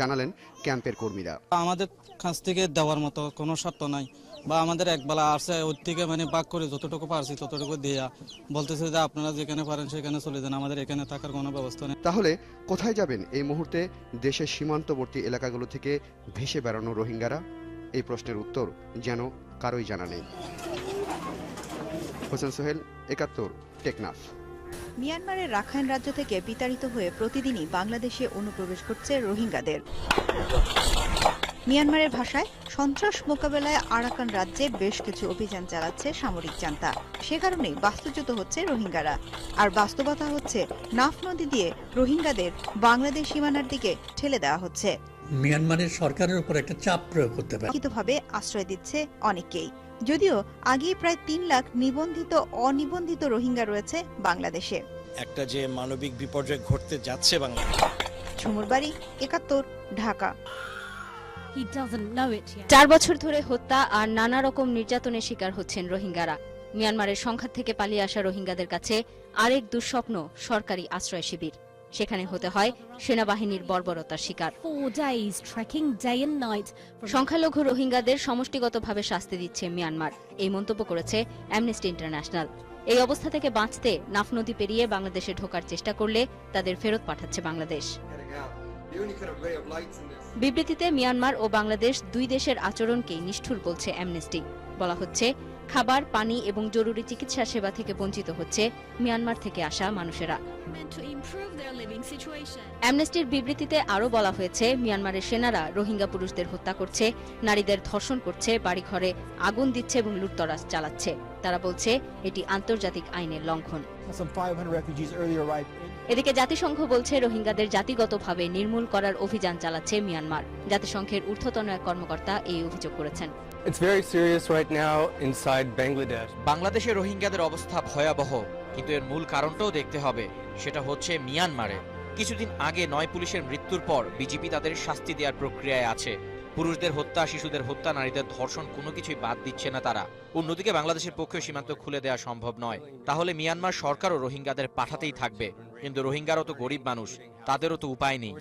জানালেন ক্যাম্পের কর্মীরা। আমাদের কাছ থেকে দেওয়ার মতো কোনো শর্ত নাই। বা আমাদের একবেলা আসছে ওর থেকে মানে বাক করে যতটুকু পারছি ততটুকু দেয়া। বলতেছে যে আপনারা যেখানে পারেন সেখানে চলে যান আমাদের এখানে থাকার কোনো ব্যবস্থা নেই। তাহলে কোথায় যাবেন এই মুহূর্তে দেশের সীমান্তবর্তী এলাকাগুলো থেকে ভেসে বেড়ানো রোহিঙ্গারা? এই প্রশ্নের উত্তর যেন কারোই জানা নেই। হোসেন সোহেল একাত্তর টেকনাফ। মিয়ানমারের রাখাইন রাজ্য থেকে বিতাড়িত হয়ে প্রতিদিনই বাংলাদেশে অনুপ্রবেশ করছে রোহিঙ্গাদের। মিয়ানমারের ভাষায়, সন্ত্রাস মোকাবেলায় আরাকান রাজ্যে বেশ কিছু অভিযান চালাচ্ছে সামরিক জান্তা। সে কারণেই বাস্তুচ্যুত হচ্ছে রোহিঙ্গারা। আর বাস্তবতা হচ্ছে, নাফ নদী দিয়ে রোহিঙ্গাদের বাংলাদেশ সীমানার দিকে ঠেলে দেওয়া হচ্ছে। মিয়ানমারের সরকারের উপর একটা চাপ প্রয়োগ করতে পারে। লিখিতভাবে আশ্রয় দিচ্ছে অনেকেই যদিও আগেই প্রায় তিন লাখ নিবন্ধিত অনিবন্ধিত রোহিঙ্গা রয়েছে বাংলাদেশে। একটা যে মানবিক বিপর্যয় ঘটতে যাচ্ছে বাংলাদেশে। ঝুমুর বাড়ি একাত্তর ঢাকা. চার বছর ধরে হত্যা আর নানা রকম নির্যাতনের শিকার হচ্ছেন রোহিঙ্গারা। মিয়ানমারের সংঘাত থেকে পালিয়ে আসা রোহিঙ্গাদের কাছে আরেক দুঃস্বপ্ন সরকারি আশ্রয় শিবির। সেখানে হতে হয় সেনাবাহিনীর বর্বরতার শিকার। সংখ্যালঘু রোহিঙ্গাদের সমষ্টিগতভাবে শাস্তি দিচ্ছে মিয়ানমার। এই মন্তব্য করেছে অ্যামনেস্টি ইন্টারন্যাশনাল এই অবস্থা থেকে বাঁচতে নাফ নদী পেরিয়ে বাংলাদেশে ঢোকার চেষ্টা করলে তাদের ফেরত পাঠাচ্ছে বাংলাদেশ। বিবৃতিতে মিয়ানমার ও বাংলাদেশ দুই দেশের আচরণকেই নিষ্ঠুর বলছে অ্যামনেস্টি বলা হচ্ছে, খাবার, পানি এবং জরুরি চিকিৎসা সেবা থেকে বঞ্চিত হচ্ছে মিয়ানমার থেকে আসা মানুষেরা. অ্যামনেস্টির বিবৃতিতে আরও বলা হয়েছে, মিয়ানমারের সেনারা রোহিঙ্গা পুরুষদের হত্যা করছে, নারীদের ধর্ষণ করছে, বাড়িঘরে আগুন দিচ্ছে এবং লুটতরাজ চালাচ্ছে। তারা বলছে, এটি আন্তর্জাতিক আইনের লঙ্ঘন। Some 500 refugees earlier arrived in এদিকে জাতিসংঘ বলছে, রোহিঙ্গাদের জাতিগতভাবে নির্মূল করার অভিযান চালাচ্ছে মিয়ানমার। জাতিসংঘের ঊর্ধ্বতন এক কর্মকর্তা এই অভিযোগ করেছেন। It's very serious right now inside Bangladesh. বাংলাদেশে রোহিঙ্গাদের অবস্থা ভয়াবহ কিন্তু এর মূল কারণটাও দেখতে হবে। সেটা হচ্ছে মিয়ানমারে। কিছুদিন আগে নয় পুলিশের মৃত্যুর পর বিজেপি তাদের শাস্তি দেওয়ার প্রক্রিয়ায় আছে। পুরুষদের হত্যা শিশুদের হত্যা নারীদের ধর্ষণ কোনো কিছুই বাদ দিচ্ছে না তারা। অন্যদিকে বাংলাদেশের পক্ষে সীমান্ত খুলে দেওয়া সম্ভব নয়। তাহলে মিয়ানমার সরকারও রোহিঙ্গাদের পাঠাতেই থাকবে। কিন্তু রোহিঙ্গারও তো গরিব মানুষ তাদেরও তো উপায় নেই।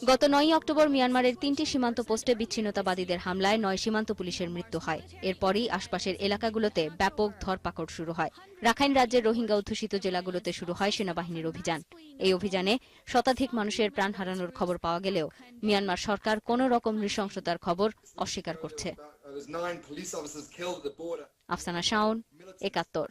গত নয় অক্টোবর মিয়ানমারের তিনটি সীমান্ত পোস্টে বিচ্ছিন্নতাবাদীদের হামলায় নয় সীমান্ত পুলিশের মৃত্যু হয়। এরপরই আশপাশের এলাকাগুলোতে ব্যাপক ধরপাকড় শুরু হয়। রাখাইন রাজ্যের রোহিঙ্গা অধ্যুষিত জেলাগুলোতে শুরু হয় সেনাবাহিনীর অভিযান। এই অভিযানে শতাধিক মানুষের প্রাণ হারানোর খবর পাওয়া গেলেও মিয়ানমার সরকার কোনো রকম নৃশংসতার খবর অস্বীকার করছে। আফসানা শাওন একাত্তর।